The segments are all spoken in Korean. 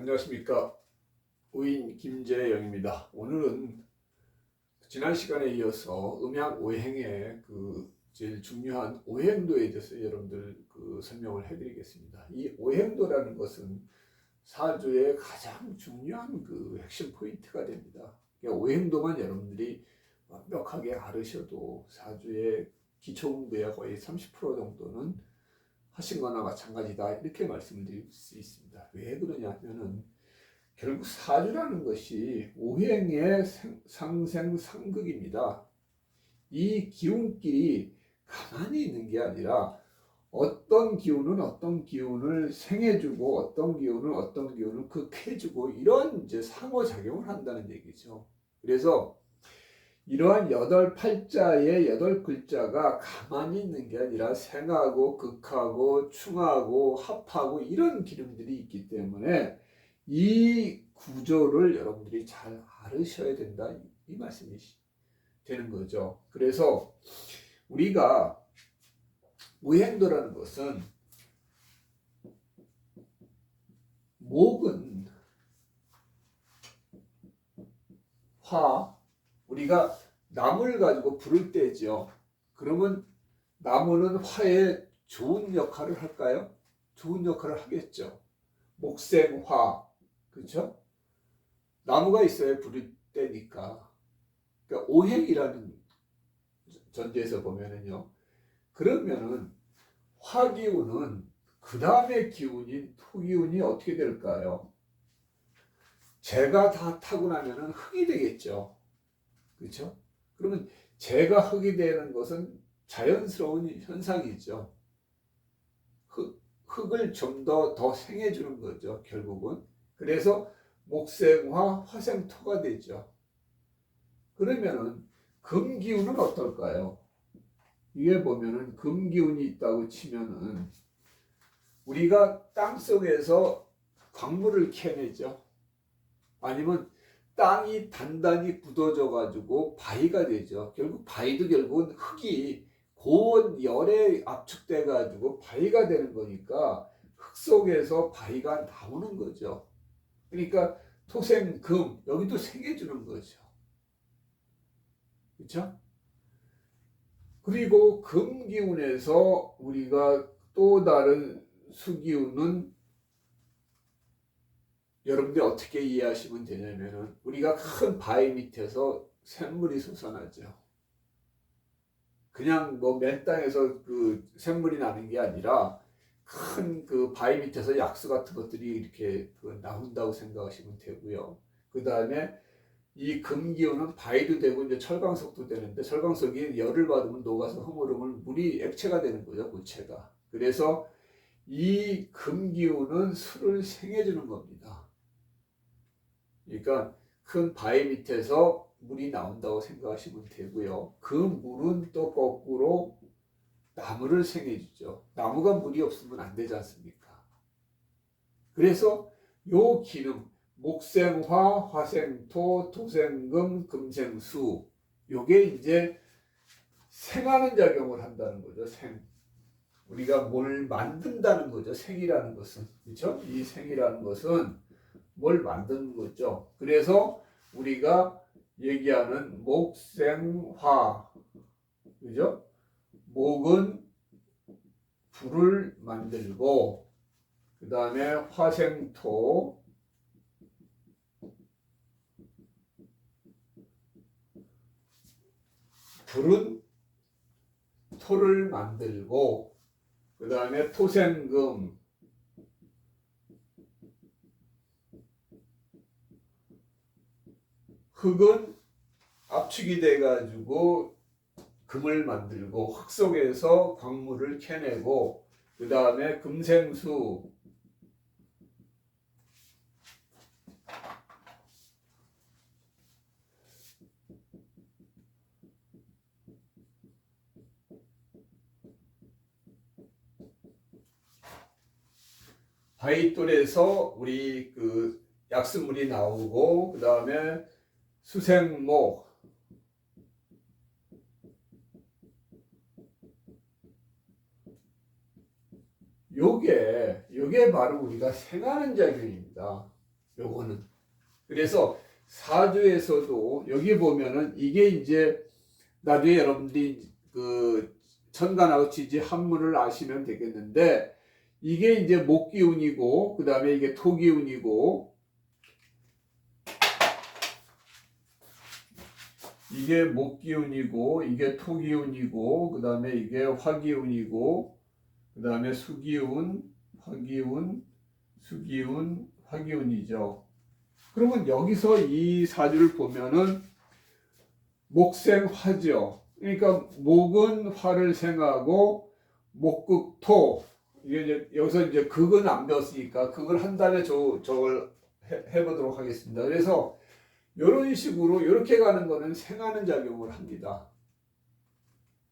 안녕하십니까 우인 김재영입니다. 오늘은 지난 시간에 이어서 음양 오행의 그 제일 중요한 오행도에 대해서 여러분들 그 설명을 해드리겠습니다. 이 오행도라는 것은 사주의 가장 중요한 그 핵심 포인트가 됩니다. 그러니까 오행도만 여러분들이 완벽하게 알으셔도 사주의 기초 공부의 거의 30% 정도는 하신 거나 마찬가지다 이렇게 말씀을 드릴 수 있습니다. 왜 그러냐 하면은 결국 사주라는 것이 오행의 생- 상생 상극입니다. 이 기운끼리 가만히 있는 게 아니라 어떤 기운은 어떤 기운을 생해주고 어떤 기운은 어떤 기운을 극해주고 이런 이제 상호작용을 한다는 얘기죠. 그래서 이러한 여덟 팔자의 여덟 글자가 가만히 있는 게 아니라 생하고 극하고 충하고 합하고 이런 기능들이 있기 때문에 이 구조를 여러분들이 잘 알으셔야 된다 이 말씀이 되는 거죠. 그래서 우리가 무행도라는 것은 목은 화 우리가 나무를 가지고 불을 때죠. 그러면 나무는 화에 좋은 역할을 할까요? 좋은 역할을 하겠죠. 목생화, 그렇죠? 나무가 있어야 불을 때니까. 그러니까 오행이라는 전제에서 보면은요. 그러면은 화기운은 그 다음에 기운인 토기운이 어떻게 될까요? 재가 다 타고 나면은 흙이 되겠죠. 그렇죠? 그러면 재가 흙이 되는 것은 자연스러운 현상이죠. 흙, 흙을 좀더더 생해주는 거죠. 결국은 그래서 목생화, 화생토가 되죠. 그러면은 금기운은 어떨까요? 이게 보면은 금기운이 있다고 치면은 우리가 땅 속에서 광물을 캐내죠. 아니면 땅이 단단히 굳어져 가지고 바위가 되죠. 결국 바위도 결국은 흙이 고온 열에 압축돼 가지고 바위가 되는 거니까 흙 속에서 바위가 나오는 거죠. 그러니까 토생금 여기도 생겨주는 거죠. 그렇죠? 그리고 금 기운에서 우리가 또 다른 수기운은 여러분들이 어떻게 이해하시면 되냐면은 우리가 큰 바위 밑에서 샘물이 솟아나죠. 그냥 뭐 맨 땅에서 그 샘물이 나는 게 아니라 큰 그 바위 밑에서 약수 같은 것들이 이렇게 그 나온다고 생각하시면 되고요. 그 다음에 이 금기운은 바위도 되고 이제 철광석도 되는데 철광석이 열을 받으면 녹아서 흐물흐물 물이 액체가 되는 거죠, 고체가. 그래서 이 금기운은 술을 생해주는 겁니다. 그러니까 큰 바위 밑에서 물이 나온다고 생각하시면 되고요. 그 물은 또 거꾸로 나무를 생해 주죠. 나무가 물이 없으면 안 되지 않습니까? 그래서 요 기능, 목생화, 화생토, 토생금, 금생수, 요게 이제 생하는 작용을 한다는 거죠. 생. 우리가 뭘 만든다는 거죠. 생이라는 것은. 그렇죠? 이 생이라는 것은 뭘 만드는 거죠. 그래서 우리가 얘기하는 목생화. 그죠? 목은 불을 만들고 그 다음에 화생토 불은 토를 만들고 그 다음에 토생금 흙은 압축이 돼 가지고 금을 만들고 흙 속에서 광물을 캐내고 그 다음에 금생수. 바위돌에서 우리 그 약수물이 나오고 그 다음에 수생목 요게 요게 바로 우리가 생하는 작용입니다. 요거는. 그래서 사주에서도 여기 보면은 이게 이제 나중에 여러분들이 그 천간하고 지지 한문을 아시면 되겠는데 이게 이제 목 기운이고 그 다음에 이게 토 기운이고 이게 목기운이고 이게 토기운이고 그 다음에 이게 화기운이고 그 다음에 수기운 화기운 수기운 화기운이죠. 그러면 여기서 이 사주를 보면은 목생화죠. 그러니까 목은 화를 생하고 목극토 이게 이제 여기서 이제 극은 안 배웠으니까 극을 한 다음에 저 저걸 해, 해보도록 하겠습니다. 그래서 이런 식으로 이렇게 가는 거는 생하는 작용을 합니다.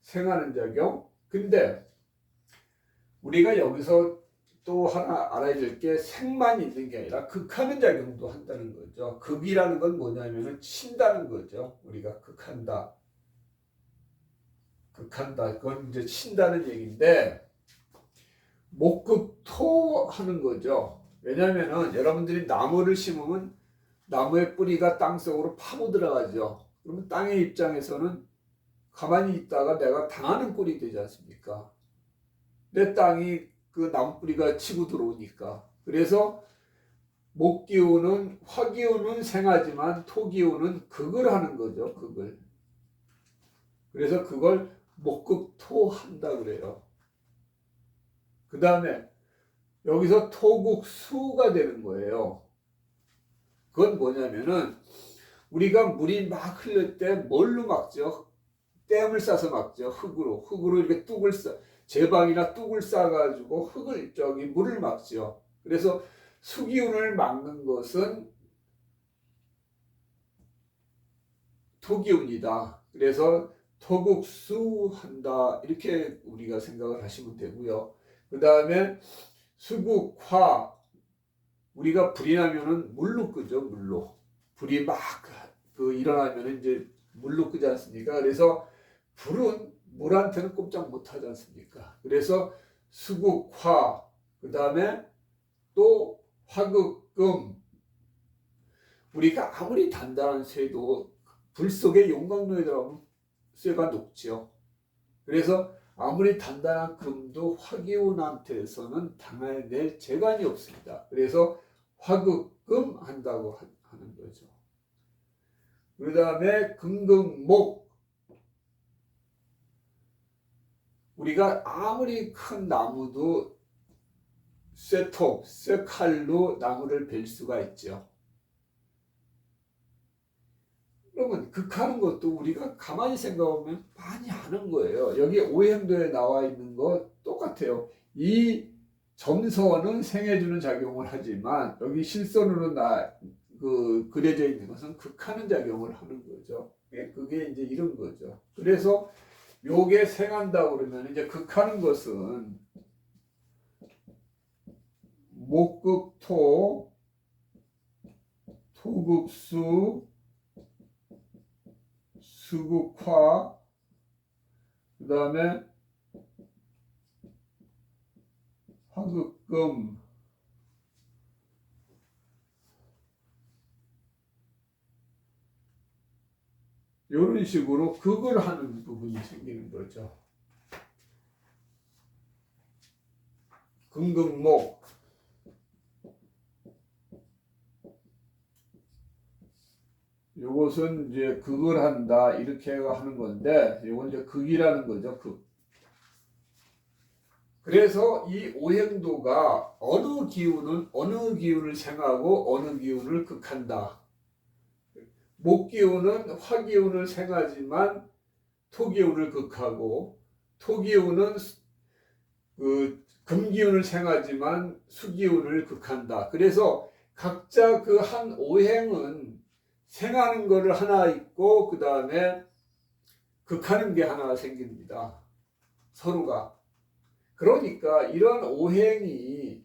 생하는 작용. 근데 우리가 여기서 또 하나 알아야 될 게 생만 있는 게 아니라 극하는 작용도 한다는 거죠. 극이라는 건 뭐냐면은 친다는 거죠. 우리가 극한다. 극한다. 그건 이제 친다는 얘기인데 목극토 하는 거죠. 왜냐면은 여러분들이 나무를 심으면 나무의 뿌리가 땅 속으로 파고 들어가죠. 그러면 땅의 입장에서는 가만히 있다가 내가 당하는 꼴이 되지 않습니까? 내 땅이 그 나무 뿌리가 치고 들어오니까. 그래서 목기운은 화기운은 생하지만 토기운은 극을 하는 거죠. 극을. 그래서 그걸 목극토 한다 그래요. 그 다음에 여기서 토국수가 되는 거예요. 그건 뭐냐면은 우리가 물이 막 흘릴 때 뭘로 막죠? 댐을 싸서 막죠. 흙으로. 흙으로 이렇게 뚝을 싸, 제방이나 뚝을 싸가지고 흙을, 저기 물을 막죠. 그래서 수기운을 막는 것은 토기운이다. 그래서 토국수한다. 이렇게 우리가 생각을 하시면 되고요. 그 다음에 수국화 우리가 불이 나면은 물로 끄죠 물로 불이 막 그 일어나면은 이제 물로 끄지 않습니까? 그래서 불은 물한테는 꼼짝 못 하지 않습니까? 그래서 수국화 그 다음에 또 화극금 우리가 아무리 단단한 쇠도 불 속에 용광로에 들어가면 쇠가 녹죠. 그래서 아무리 단단한 금도 화기운한테서는 당해낼 재간이 없습니다. 그래서 화극금 한다고 하는 거죠. 그 다음에 금극목 우리가 아무리 큰 나무도 쇠톱, 쇠칼로 나무를 벨 수가 있죠. 그러면 극하는 것도 우리가 가만히 생각하면 많이 아는 거예요. 여기 오행도에 나와 있는 거 똑같아요. 이 점선은 생해주는 작용을 하지만 여기 실선으로 나, 그, 그려져 있는 것은 극하는 작용을 하는 거죠. 예, 그게 이제 이런 거죠. 그래서 요게 생한다 그러면 이제 극하는 것은 목극토, 토극수, 수국화, 그 다음에 화극금, 이런 식으로 극을 하는 부분이 생기는 거죠. 금극목 요것은 이제 극을 한다 이렇게 하는 건데 요건 이제 극이라는 거죠 극. 그래서 이 오행도가 어느 기운은 어느 기운을 생하고 어느 기운을 극한다. 목기운은 화기운을 생하지만 토기운을 극하고 토기운은 그 금기운을 생하지만 수기운을 극한다. 그래서 각자 그 한 오행은 생하는 거를 하나 있고 그 다음에 극하는 게 하나 생깁니다. 서로가. 그러니까 이런 오행이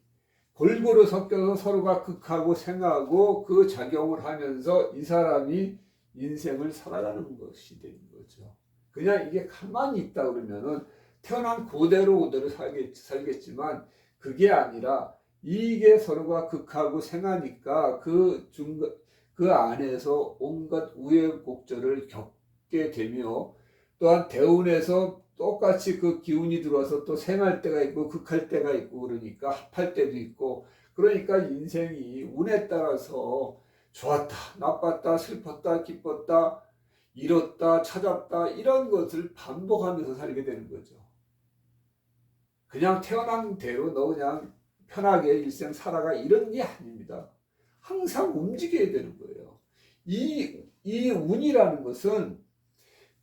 골고루 섞여서 서로가 극하고 생하고 그 작용을 하면서 이 사람이 인생을 살아가는 것이 되는 거죠. 그냥 이게 가만히 있다 그러면은 태어난 그대로 그대로 살겠, 살겠지만 그게 아니라 이게 서로가 극하고 생하니까 그 중간 그 안에서 온갖 우여곡절을 겪게 되며 또한 대운에서 똑같이 그 기운이 들어와서 또 생할 때가 있고 극할 때가 있고 그러니까 합할 때도 있고 그러니까 인생이 운에 따라서 좋았다, 나빴다, 슬펐다, 기뻤다, 잃었다, 찾았다 이런 것을 반복하면서 살게 되는 거죠. 그냥 태어난 대로 너 그냥 편하게 일생 살아가 이런 게 아닙니다. 항상 움직여야 되는 거예요. 이, 이 운이라는 것은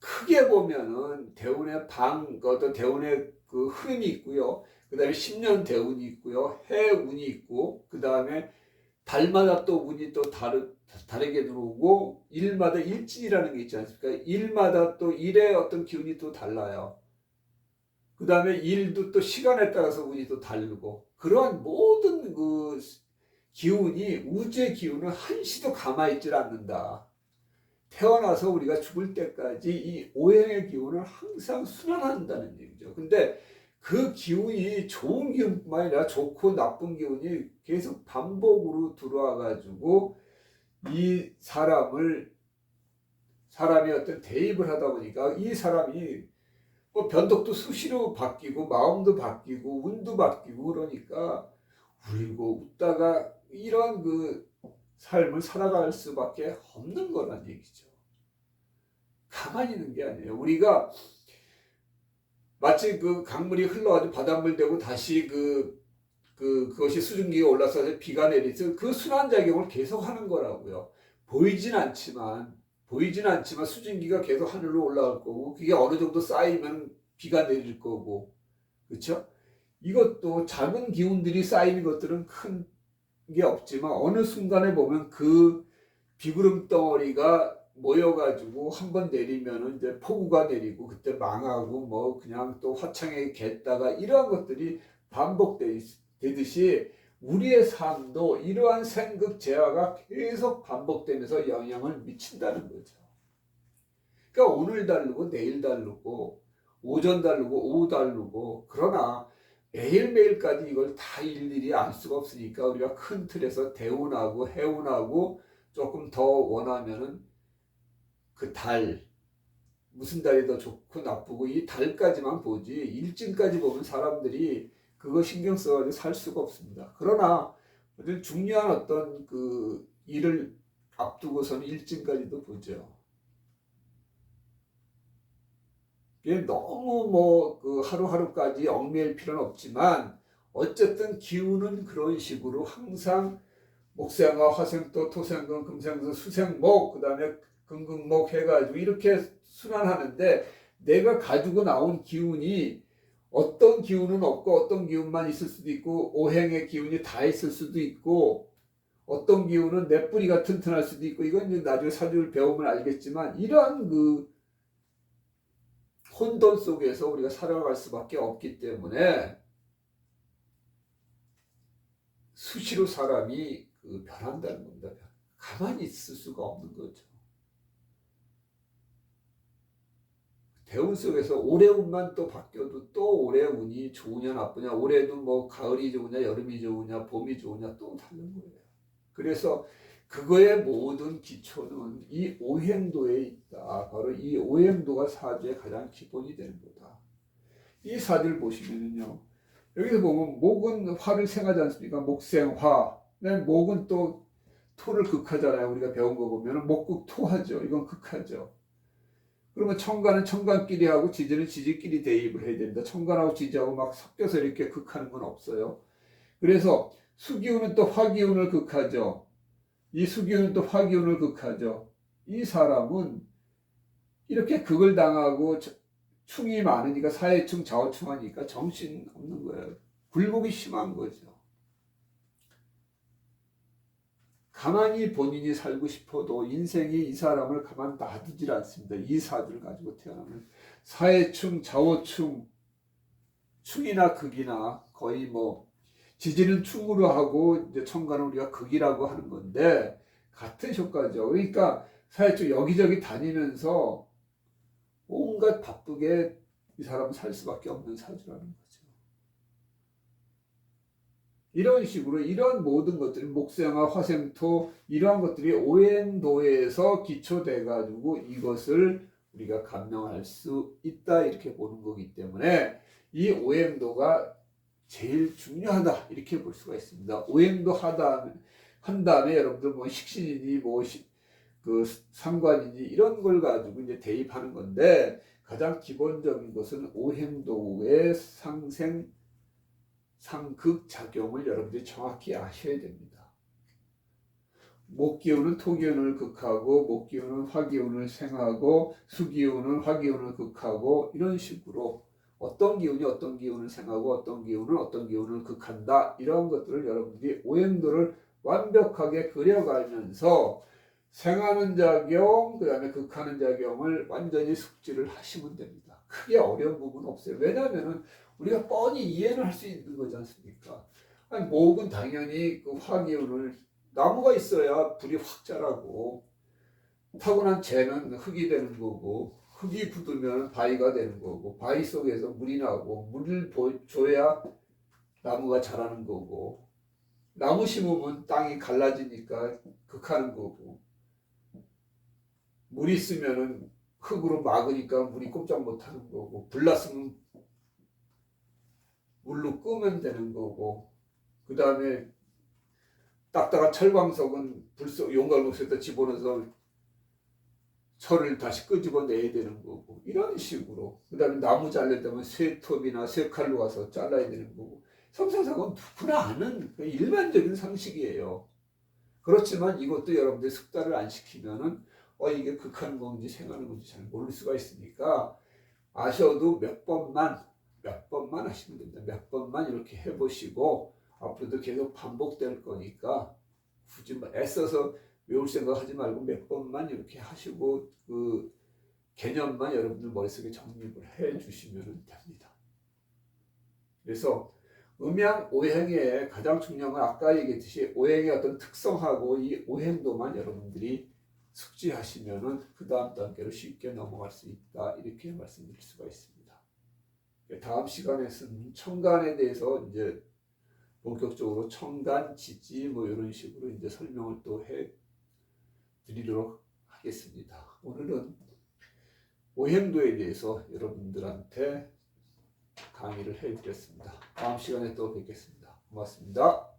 크게 보면은 대운의 방, 그 어떤 대운의 그 흐름이 있고요. 그 다음에 10년 대운이 있고요. 해 운이 있고, 그 다음에 달마다 또 운이 또 다르, 다르게 들어오고, 일마다 일진이라는 게 있지 않습니까? 일마다 또 일의 어떤 기운이 또 달라요. 그 다음에 일도 또 시간에 따라서 운이 또 다르고, 그러한 모든 그 기운이, 우주의 기운은 한시도 가만히 않는다. 태어나서 우리가 죽을 때까지 이 오행의 기운을 항상 순환한다는 얘기죠. 근데 그 기운이 좋은 기운뿐만 아니라 좋고 나쁜 기운이 계속 반복으로 들어와 가지고 이 사람을 사람이 어떤 대입을 하다 보니까 이 사람이 뭐 변덕도 수시로 바뀌고 마음도 바뀌고 운도 바뀌고 그러니까 울고 웃다가 이런 그 삶을 살아갈 수밖에 없는 거란 얘기죠. 가만히 있는 게 아니에요. 우리가 마치 그 강물이 흘러가지고 바닷물 되고 다시 그, 그, 그것이 수증기가 올라서 비가 내리서 그 순환작용을 계속 하는 거라고요. 보이진 않지만, 보이진 않지만 수증기가 계속 하늘로 올라갈 거고, 그게 어느 정도 쌓이면 비가 내릴 거고, 그렇죠? 이것도 작은 기운들이 쌓이는 것들은 큰 게 없지만 어느 순간에 보면 그 비구름 덩어리가 모여가지고 한 번 내리면은 이제 폭우가 내리고 그때 망하고 뭐 그냥 또 화창하게 겠다가 이러한 것들이 반복되듯이 우리의 삶도 이러한 생극 재화가 계속 반복되면서 영향을 미친다는 거죠. 그러니까 오늘 다르고 내일 다르고 오전 다르고 오후 다르고 그러나 매일매일까지 이걸 다 일일이 알 수가 없으니까 우리가 큰 틀에서 대운하고 해운하고 조금 더 원하면은 그 달, 무슨 달이 더 좋고 나쁘고 이 달까지만 보지 일진까지 보면 사람들이 그거 신경 써가지고 살 수가 없습니다. 그러나 중요한 어떤 그 일을 앞두고서는 일진까지도 보죠. 이게 너무 뭐 그 하루하루까지 얽매일 필요는 없지만 어쨌든 기운은 그런 식으로 항상 목생화, 화생토, 토생금, 금생수, 수생목, 그 다음에 금금목 해가지고 이렇게 순환하는데 내가 가지고 나온 기운이 어떤 기운은 없고 어떤 기운만 있을 수도 있고 오행의 기운이 다 있을 수도 있고 어떤 기운은 내 뿌리가 튼튼할 수도 있고 이건 이제 나중에 사주를 배우면 알겠지만 이러한 그 혼돈 속에서 우리가 살아갈 수밖에 없기 때문에 수시로 사람이 그 변한다는 겁니다. 가만히 있을 수가 없는 거죠. 대운 속에서 올해 운만 또 바뀌어도 또 올해 운이 좋으냐 나쁘냐 올해도 뭐 가을이 좋으냐 여름이 좋으냐 봄이 좋으냐 또 다른 거예요. 그래서 그거의 모든 기초는 이 오행도에 있다. 바로 이 오행도가 사주의 가장 기본이 되는 거다. 이 사주를 보시면요. 여기서 보면 목은 화를 생하지 않습니까? 목생화. 목은 또 토를 극하잖아요. 우리가 배운 거 보면 목극 토하죠. 이건 극하죠. 그러면 청간은 청간끼리 하고 지지는 지지끼리 대입을 해야 됩니다. 청간하고 지지하고 막 섞여서 이렇게 극하는 건 없어요. 그래서 수기운은 또 화기운을 극하죠. 이 수기운은 또 화기운을 극하죠. 이 사람은 이렇게 극을 당하고 충이 많으니까 사회충, 좌우충하니까 정신 없는 거예요. 굴복이 심한 거죠. 가만히 본인이 살고 싶어도 인생이 이 사람을 가만 놔두질 않습니다. 이 사주를 가지고 태어나면 사회충, 좌우충, 충이나 극이나 거의 뭐 지지는 충으로 하고 이제 청가는 우리가 극이라고 하는 건데 같은 효과죠. 그러니까 사회적 여기저기 다니면서 온갖 바쁘게 이 사람은 살 수밖에 없는 사주라는 거죠. 이런 식으로 이런 모든 것들이 목생화, 화생토 이러한 것들이 오행도에서 기초돼 가지고 이것을 우리가 감명할 수 있다 이렇게 보는 거기 때문에 이 오행도가 제일 중요하다 이렇게 볼 수가 있습니다. 오행도 하다 한 다음에 여러분들 뭐 식신이니 뭐 그 상관이니 이런 걸 가지고 이제 대입하는 건데 가장 기본적인 것은 오행도의 상생 상극 작용을 여러분들이 정확히 아셔야 됩니다. 목기운은 토기운을 극하고 목기운은 화기운을 생하고 수기운은 화기운을 극하고 이런 식으로 어떤 기운이 어떤 기운을 생하고 어떤 기운은 어떤 기운을 극한다 이런 것들을 여러분들이 오행도를 완벽하게 그려가면서 생하는 작용 그 다음에 극하는 작용을 완전히 숙지를 하시면 됩니다. 크게 어려운 부분 없어요. 왜냐하면은 우리가 뻔히 이해는 할 수 있는 거지 않습니까? 아니, 목은 당연히 그 화기운을 나무가 있어야 불이 확 자라고 타고난 재는 흙이 되는 거고 흙이 굳으면 바위가 되는 거고 바위 속에서 물이 나고 물을 보- 줘야 나무가 자라는 거고 나무 심으면 땅이 갈라지니까 극하는 거고 물 있으면은 흙으로 막으니까 물이 꼼짝 못하는 거고 불 났으면 물로 끄면 되는 거고 그 다음에 딱딱한 철광석은 불속 용광로에다 집어넣어서 철을 다시 끄집어 내야 되는 거고 이런 식으로. 그 다음에 나무 잘려면 쇠톱이나 쇠칼로 가서 잘라야 되는 거고. 성사사건 누구나 아는 그 일반적인 상식이에요. 그렇지만 이것도 여러분들 숙달을 안 시키면은 어 이게 극하는 건지 생하는 건지 잘 모를 수가 있으니까 아셔도 몇 번만 몇 번만 하시면 됩니다. 몇 번만 이렇게 해보시고 앞으로도 계속 반복될 거니까 굳이 뭐 애써서 외울 생각하지 말고 몇 번만 이렇게 하시고 그 개념만 여러분들 머릿속에 정립을 해 주시면 됩니다. 그래서 음양 오행의 가장 중요한 건 아까 얘기했듯이 오행의 어떤 특성하고 이 오행도만 여러분들이 숙지하시면은 그 다음 단계로 쉽게 넘어갈 수 있다 이렇게 말씀드릴 수가 있습니다. 다음 시간에서는 청간에 대해서 이제 본격적으로 청간, 지지 뭐 이런 식으로 이제 설명을 또 해 드리도록 하겠습니다. 오늘은 오행도에 대해서 여러분들한테 강의를 해 드렸습니다. 다음 시간에 또 뵙겠습니다. 고맙습니다.